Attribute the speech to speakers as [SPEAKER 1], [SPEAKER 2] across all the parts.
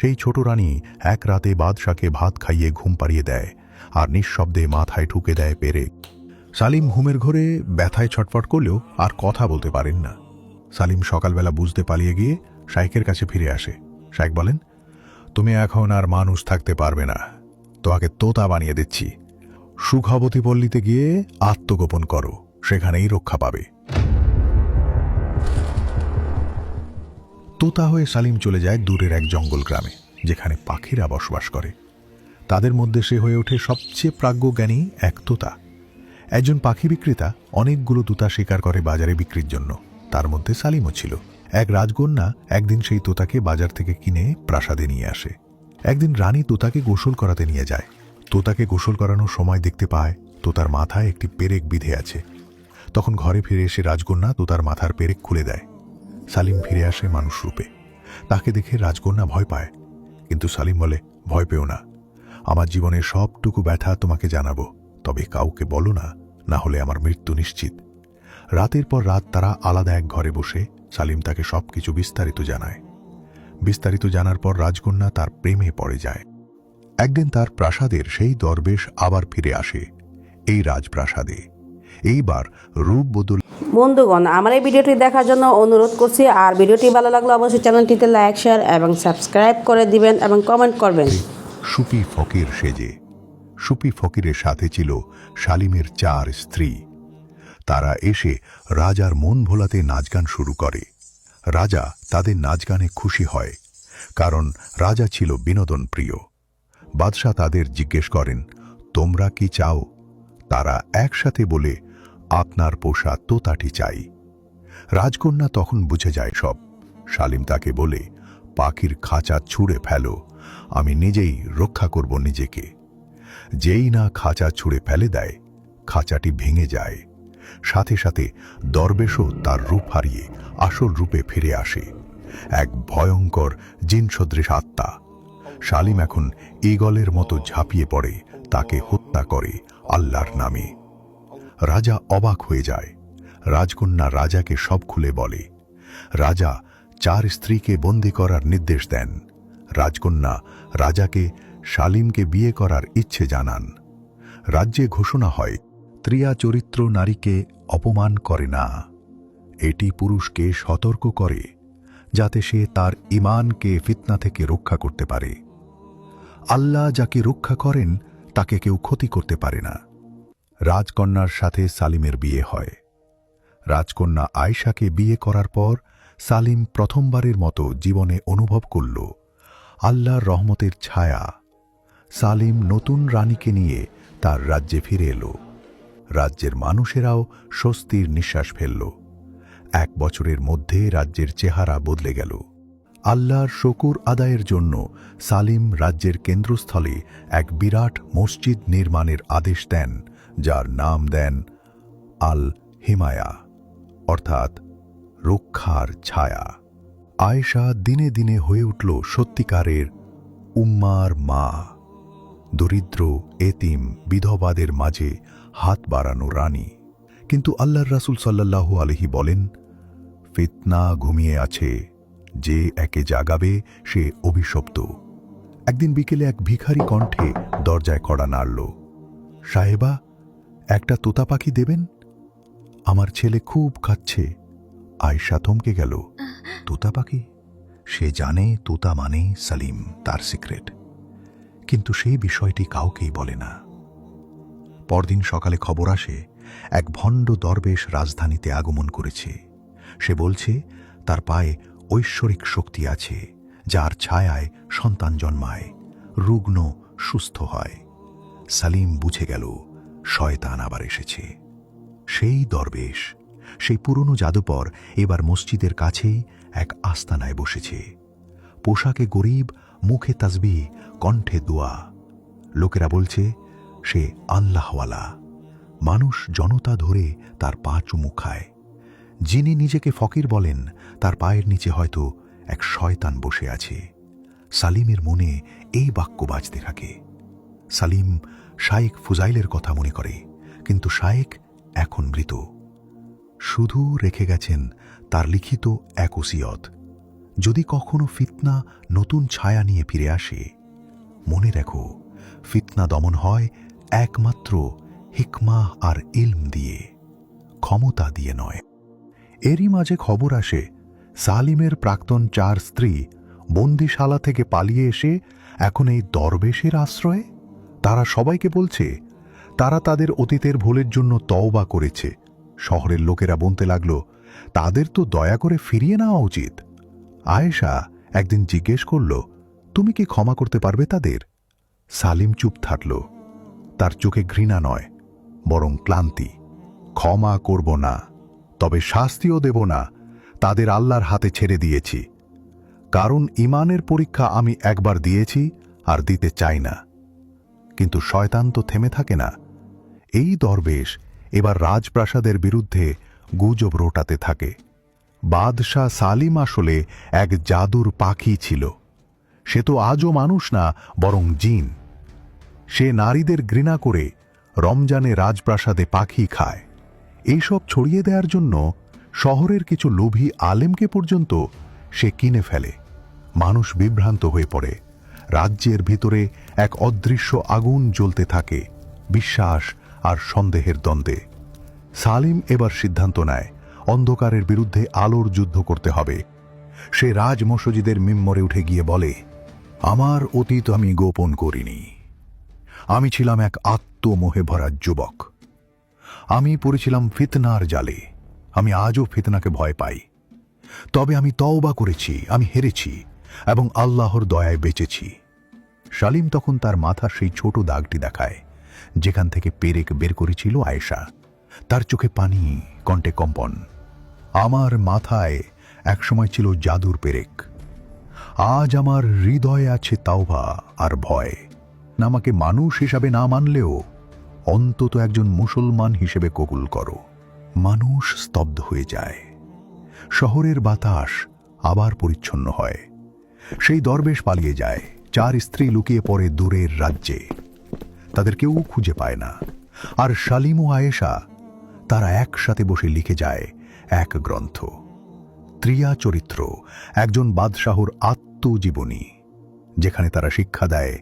[SPEAKER 1] সেই ছোট রানী এক রাতে বাদশাকে ভাত খাইয়ে ঘুম পাড়িয়ে দেয় আর নিঃশব্দে মাথায় ঠুকে দেয় পেরেক সালিম ঘুমের ঘরে ব্যথায় ছটফট করলেও আর কথা বলতে পারেন না। সালিম সকালবেলা বুঝতে পালিয়ে গিয়ে শাইকের কাছে ফিরে আসে। শাইক বলেন, তুমি এখন আর মানুষ থাকতে পারবে না। তোমাকে তোতা বানিয়ে দিচ্ছি। সুখবতী পল্লীতে গিয়ে আত্মগোপন করো। সেখানেই রক্ষা পাবে। তোতা হয়ে সালিম চলে যায় দূরের এক জঙ্গল গ্রামে, যেখানে পাখিরা বসবাস করে। তাদের মধ্যে সে হয়ে ওঠে সবচেয়ে প্রাজ্ঞজ্ঞানী এক তোতা। একজন পাখি বিক্রেতা অনেকগুলো তোতা শিকার করে বাজারে বিক্রির জন্য। তার মধ্যে সালিমও ছিল। এক রাজকন্যা একদিন সেই তোতাকে বাজার থেকে কিনে প্রাসাদে নিয়ে আসে। একদিন রানী তোতাকে গোসল করাতে নিয়ে যায়। তোতাকে গোসল করানোর সময় দেখতে পায়, তোতার মাথায় একটি পেরেক বিধে আছে। তখন ঘরে ফিরে এসে রাজকন্যা তোতার মাথার পেরেক খুলে দেয়। সালিম ফিরে আসে মানুষ রূপে। তাকে দেখে রাজকন্যা ভয় পায়। কিন্তু সালিম বলে, ভয় পেও না। আমার জীবনের সবটুকু ব্যথা তোমাকে জানাব। তবে কাউকে বলো না না হলে আমার মৃত্যু নিশ্চিত। রাতের পর রাত তারা আলাদা এক ঘরে বসে সালিম তাকে সবকিছু বিস্তারিত জানায়। বিস্তারিত জানার পর রাজকন্যা তার প্রেমে পড়ে যায়। একদিন তার প্রাসাদের সেই দরবেশ আবার ফিরে আসে। এই রাজপ্রাসাদে। এইবার রূপ
[SPEAKER 2] বন্ধুগণ, আমার এই ভিডিওটি দেখার জন্য অনুরোধ করছি। আর ভিডিওটি ভালো লাগলে অবশ্যই চ্যানেলটিতে লাইক, শেয়ার এবং সাবস্ক্রাইব করে দিবেন এবং কমেন্ট করবেন।
[SPEAKER 1] সুপি ফকির সেজে। সুপি ফকিরের সাথে ছিল শালিমের চার স্ত্রী। তারা এসে রাজার মন ভোলাতে নাচ গান শুরু করে। রাজা তাদের নাচ গানে খুশি হয়, কারণ রাজা ছিল বিনোদন প্রিয় বাদশাহ তাদের জিজ্ঞেস করেন, তোমরা কি চাও? তারা একসাথে বলে আপনার পোষা তোতাটি চাই। রাজকন্যা তখন বুঝে যায় সব। শালিম তাকে বলে, পাখির খাঁচা ছুঁড়ে ফেলো, আমি নিজেই রক্ষা করব নিজেকে। যেই না খাঁচা ছুঁড়ে ফেলে দেয়, খাঁচাটি ভেঙে যায়। সাথে সাথে দরবেশও তার রূপ হারিয়ে আসল রূপে ফিরে আসে। এক ভয়ঙ্কর জিনসদৃশ আত্মা। শালিম এখন ঈগলের মতো ঝাঁপিয়ে পড়ে, তাকে হত্যা করে আল্লাহর নামে। রাজা অবাক হয়ে যায়। রাজকন্যা রাজাকে সব খুলে বলে। রাজা চার স্ত্রীকে বন্দি করার নির্দেশ দেন। রাজকন্যা রাজাকে শালিমকে বিয়ে করার ইচ্ছে জানান। রাজ্যে ঘোষণা হয়, ত্রিয়া চরিত্র নারীকে অপমান করে না। এটি পুরুষকে সতর্ক করে, যাতে সে তার ইমানকে ফিতনা থেকে রক্ষা করতে পারে। আল্লাহ যাকে রক্ষা করেন, তাকে কেউ ক্ষতি করতে পারে না। রাজকন্যার সাথে সালিমের বিয়ে হয়। রাজকন্যা আয়শাকে বিয়ে করার পর সালিম প্রথমবারের মতো জীবনে অনুভব করল আল্লাহর রহমতের ছায়া। সালিম নতুন রানীকে নিয়ে তার রাজ্যে ফিরে এলো। রাজ্যের মানুষেরাও স্বস্তির নিঃশ্বাস ফেলল। এক বছরের মধ্যে রাজ্যের চেহারা বদলে গেল। আল্লাহর শকুর আদায়ের জন্য সালিম রাজ্যের কেন্দ্রস্থলে এক বিরাট মসজিদ নির্মাণের আদেশ দেন যার নাম দেন আল হিমায়া অর্থাৎ রক্ষার ছায়া। আয়েশা দিনে দিনে হয়ে উঠল সত্যিকারের উম্মার মা। দরিদ্র, এতিম, বিধবাদের মাঝে হাত বাড়ানো রানী। কিন্তু আল্লাহর রাসুল সাল্লাল্লাহু আলহি বলেন, ফিতনা ঘুমিয়ে আছে, যে একে জাগাবে সে অভিশপ্ত। একদিন বিকেলে এক ভিখারি কণ্ঠে দরজায় কড়া নাড়ল, সাহেবা একটা তোতা পাখি দেবেন? আমার ছেলে খুব খাচ্ছে। আয়সা থমকে গেল। তোতা পাখি? সে জানে তোতা মানে সালিম, তার সিক্রেট। কিন্তু সেই বিষয়টি কাউকেই বলে না। পরদিন সকালে খবর আসে, এক ভণ্ড দরবেশ রাজধানীতে আগমন করেছে। সে বলছে, তার পায়ে ঐশ্বরিক শক্তি আছে, যার ছায়ায় সন্তান জন্মায়, রুগ্ন, সুস্থ হয়। সালিম বুঝে গেল শয়তান আবার এসেছে। সেই দরবেশ, সেই পুরনো জাদুপর এবার মসজিদের কাছেই এক আস্তানায় বসেছে। পোশাকে গরিব, মুখে তাসবি কণ্ঠে দোয়া। লোকেরা বলছে, সে আল্লাহওয়ালা। মানুষ জনতা ধরে তার পা চুমু খায়। যিনি নিজেকে ফকির বলেন, তার পায়ের নিচে হয়তো এক শয়তান বসে আছে। সালিমের মনে এই বাক্য বাজতে থাকে। সালিম শায়েক ফুজাইলের কথা মনে করে, কিন্তু শায়েক এখন মৃত। শুধু রেখে গেছেন তার লিখিত এক ওসিয়ত। যদি কখনো ফিতনা নতুন ছায়া নিয়ে ফিরে আসে, মনে রেখো, ফিতনা দমন হয় একমাত্র হিকমা আর ইলম দিয়ে, ক্ষমতা দিয়ে নয়। এরই মাঝে খবর আসে, সালিমের প্রাক্তন চার স্ত্রী বন্দিশালা থেকে পালিয়ে এসে এখন এই দরবেশের আশ্রয়ে। তারা সবাইকে বলছে, তারা তাদের অতীতের ভুলের জন্য তওবা করেছে। শহরের লোকেরা বলতে লাগল, তাদের তো দয়া করে ফিরিয়ে নেওয়া উচিত। আয়েশা একদিন জিজ্ঞেস করল, তুমি কি ক্ষমা করতে পারবে তাদের? সালিম চুপ থাকল। তার চোখে ঘৃণা নয়, বরং ক্লান্তি। ক্ষমা করব না, তবে শাস্তিও দেব না, তাদের আল্লাহর হাতে ছেড়ে দিয়েছি। কারণ ইমানের পরীক্ষা আমি একবার দিয়েছি আর দিতে চাই না। কিন্তু শয়তান তো থেমে থাকে না। এই দরবেশ এবার রাজপ্রাসাদের বিরুদ্ধে গুজব রোটাতে থাকে। বাদশাহ সালিম আসলে এক জাদুর পাখি ছিল। সে তো আজও মানুষ না, বরং জিন। সে নারীদের ঘৃণা করে রমজানে রাজপ্রাসাদে পাখি খায়। এইসব ছড়িয়ে দেওয়ার জন্য শহরের কিছু লোভী আলেমকে পর্যন্ত সে কিনে ফেলে। মানুষ বিভ্রান্ত হয়ে পড়ে। রাজ্যের ভিতরে এক অদৃশ্য আগুন জ্বলতে থাকে, বিশ্বাস আর সন্দেহের দ্বন্দ্বে। সালিম এবার সিদ্ধান্ত নেয়, অন্ধকারের বিরুদ্ধে আলোর যুদ্ধ করতে হবে। সে রাজ মসজিদের মিম্মরে উঠে গিয়ে বলে, আমার অতীত আমি গোপন করিনি। আমি ছিলাম এক আত্মমোহে ভরা যুবক। আমি পড়েছিলাম ফিতনার জালে। আমি আজও ফিতনাকে ভয় পাই। তবে আমি তওবা করেছি, আমি হেরেছি এবং আল্লাহর দয়ায় বেঁচেছি। শালিম তখন তার মাথার সেই ছোট দাগটি দেখায়, যেখান থেকে পেরেক বের করেছিল আয়েশা। তার চোখে পানি, কণ্ঠে কম্পন। আমার মাথায় একসময় ছিল জাদুর পেরেক। আজ আমার হৃদয়ে আছে তাওবা আর ভয়। আমাকে মানুষ হিসাবে না মানলেও অন্তত একজন মুসলমান হিসেবে কবুল করো। মানুষ স্তব্ধ হয়ে যায়। শহরের বাতাস আবার পরিচ্ছন্ন হয়। সেই দরবেশ পালিয়ে যায়। চার স্ত্রী লুকিয়ে পড়ে দূরের রাজ্যে। তাদের কেউ খুঁজে পায় না। আর শালিম ও আয়েশা, তারা একসাথে বসে লিখে যায় এক গ্রন্থ। ত্রিয়া চরিত্র, একজন বাদশাহর আত্মজীবনী, যেখানে তারা শিক্ষা দেয়,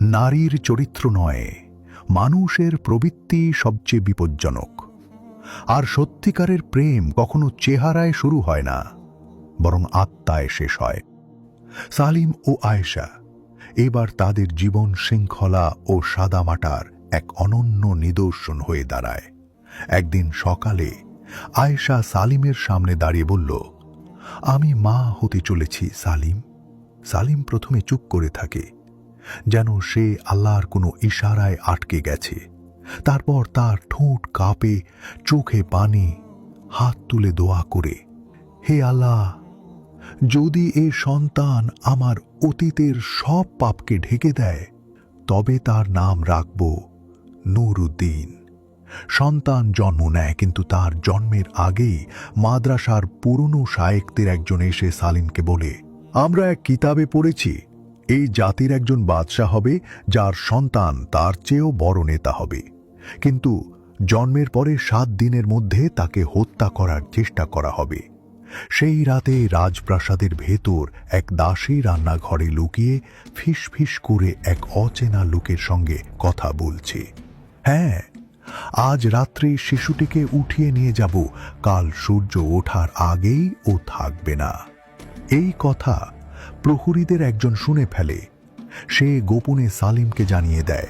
[SPEAKER 1] নারীর চরিত্র নয়, মানুষের প্রবৃত্তি সবচেয়ে বিপজ্জনক। আর সত্যিকারের প্রেম কখনো চেহারায় শুরু হয় না, বরং আত্মায় শেষ হয়। সালিম ও আয়েশা এবার তাদের জীবন শৃঙ্খলা ও সাদামাটার এক অনন্য নিদর্শন হয়ে দাঁড়ায়। একদিন সকালে আয়েশা সালিমের সামনে দাঁড়িয়ে বলল, আমি মা হতে চলেছি, সালিম। সালিম প্রথমে চুপ করে থাকে, যেন সে আল্লাহর কোনো ইশারায় আটকে গেছে। তারপর তার ঠোঁট কাঁপে, চোখে পানি, হাত তুলে দোয়া করে, হে আল্লাহ যদি এ সন্তান আমার অতীতের সব পাপকে ঢেকে দেয়, তবে তার নাম রাখব নুরুদ্দিন। সন্তান জন্ম নেয়, কিন্তু তার জন্মের আগেই মাদ্রাসার পুরনো শায়েকদের একজন এসে সালিমকে বলে, আমরা এক কিতাবে পড়েছি, এই জাতির একজন বাদশাহ হবে, যার সন্তান তার চেয়েও বড় নেতা হবে। কিন্তু জন্মের পরে সাত দিনের মধ্যে তাকে হত্যা করার চেষ্টা করা হবে। সেই রাতে রাজপ্রাসাদের ভেতর এক দাসী রান্নাঘরে লুকিয়ে ফিস ফিস করে এক অচেনা লোকের সঙ্গে কথা বলছে। হ্যাঁ আজ রাত্রে শিশুটিকে উঠিয়ে নিয়ে যাব। কাল সূর্য ওঠার আগেই ও থাকবে না। এই কথা প্রহরীদের একজন শুনে ফেলে। সে গোপনে সালিমকে জানিয়ে দেয়।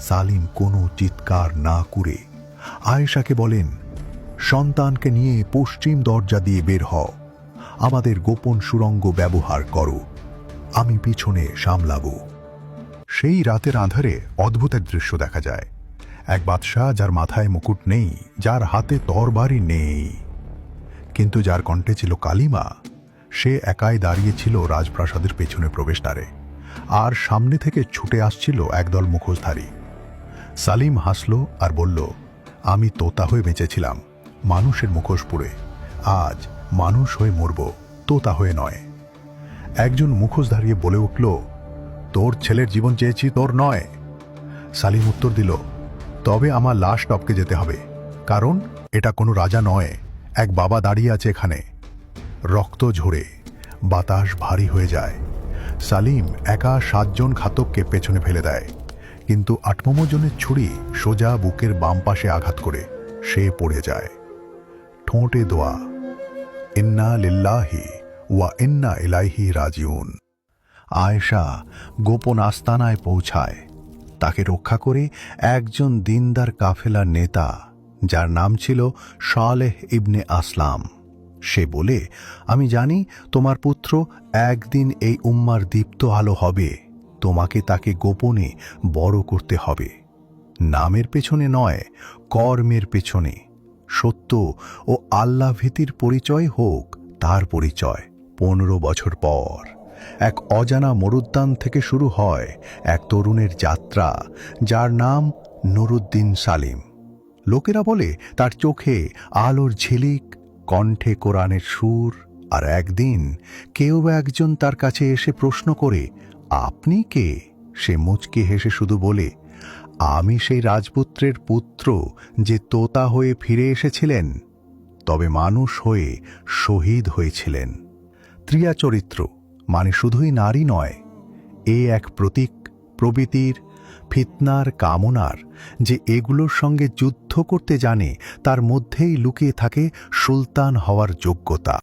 [SPEAKER 1] সালিম কোনো চিৎকার না করে আয়েশাকে বলেন সন্তানকে নিয়ে পশ্চিম দরজা দিয়ে বের হও। আমাদের গোপন সুরঙ্গ ব্যবহার করো। আমি পিছনে সামলাবো। সেই রাতের আঁধারে অদ্ভুত এক দৃশ্য দেখা যায়। এক বাদশাহ যার মাথায় মুকুট নেই, যার হাতে তরবারি নেই। কিন্তু যার কণ্ঠে ছিল কালিমা, সে একাই দাঁড়িয়েছিল রাজপ্রাসাদের পেছনে প্রবেশদ্বারে। আর সামনে থেকে ছুটে আসছিল একদল মুখোশধারী। সালিম হাসল আর বলল, আমি তোতা হয়ে বেঁচেছিলাম। মানুষের মুখোশ পরে। আজ মানুষ হয়ে মরব, তোতা হয়ে নয়। একজন মুখোশ দাঁড়িয়ে বলে উঠল, তোর ছেলের জীবন চেয়েছি, তোর নয়। সালিম উত্তর দিল, তবে আমার লাশ টপকে যেতে হবে, কারণ এটা কোনো রাজা নয়, এক বাবা দাঁড়িয়ে আছে এখানে। রক্ত ঝরে, বাতাস ভারী হয়ে যায়। সালিম একা সাতজন ঘাতককে পেছনে ফেলে দেয়, কিন্তু আটমমজনের ছুরি সোজা বুকের বাম পাশে আঘাত করে, সে পড়ে যায়। ঠোঁটে দোয়া ইন্না লিল্লাহি ওয়া ইন্না ইলাইহি রাজিউন আয়েশা গোপন আস্তানায় পৌঁছায় তাকে রক্ষা করে একজন দিনদার কাফেলার নেতা যার নাম ছিল সালেহ ইবনে আসলাম সে বলে আমি জানি তোমার পুত্র একদিন এই উম্মার দীপ্ত আলো হবে তোমাকে তাকে গোপনে বড় করতে হবে নামের পেছনে নয় কর্মের পেছনে সত্য ও আল্লাহ ভীতির পরিচয় হোক তার পরিচয় পনেরো বছর পর। এক অজানা মরুদ্যান থেকে শুরু হয় এক তরুণের যাত্রা, যার নাম নুরুদ্দিন সালিম। লোকেরা বলে, তার চোখে আলোর ঝিলিক, কণ্ঠে কোরআনের সুর, আর একদিন কেউ একজন তার কাছে এসে প্রশ্ন করে, আপনি কে? সে মুচকে হেসে শুধু বলে আমি সেই রাজপুত্রের পুত্র যে তোতা হয়ে ফিরে এসেছিলেন, তবে মানুষ হয়ে শহীদ হয়েছিলেন। ত্রিয়া চরিত্র মানে শুধুই নারী নয়, এ এক প্রতীক, প্রবৃতির, ফিতনার, কামনার, যে এগুলোর সঙ্গে যুদ্ধ করতে জানে, তার মধ্যেই লুকিয়ে থাকে সুলতান হওয়ার যোগ্যতা।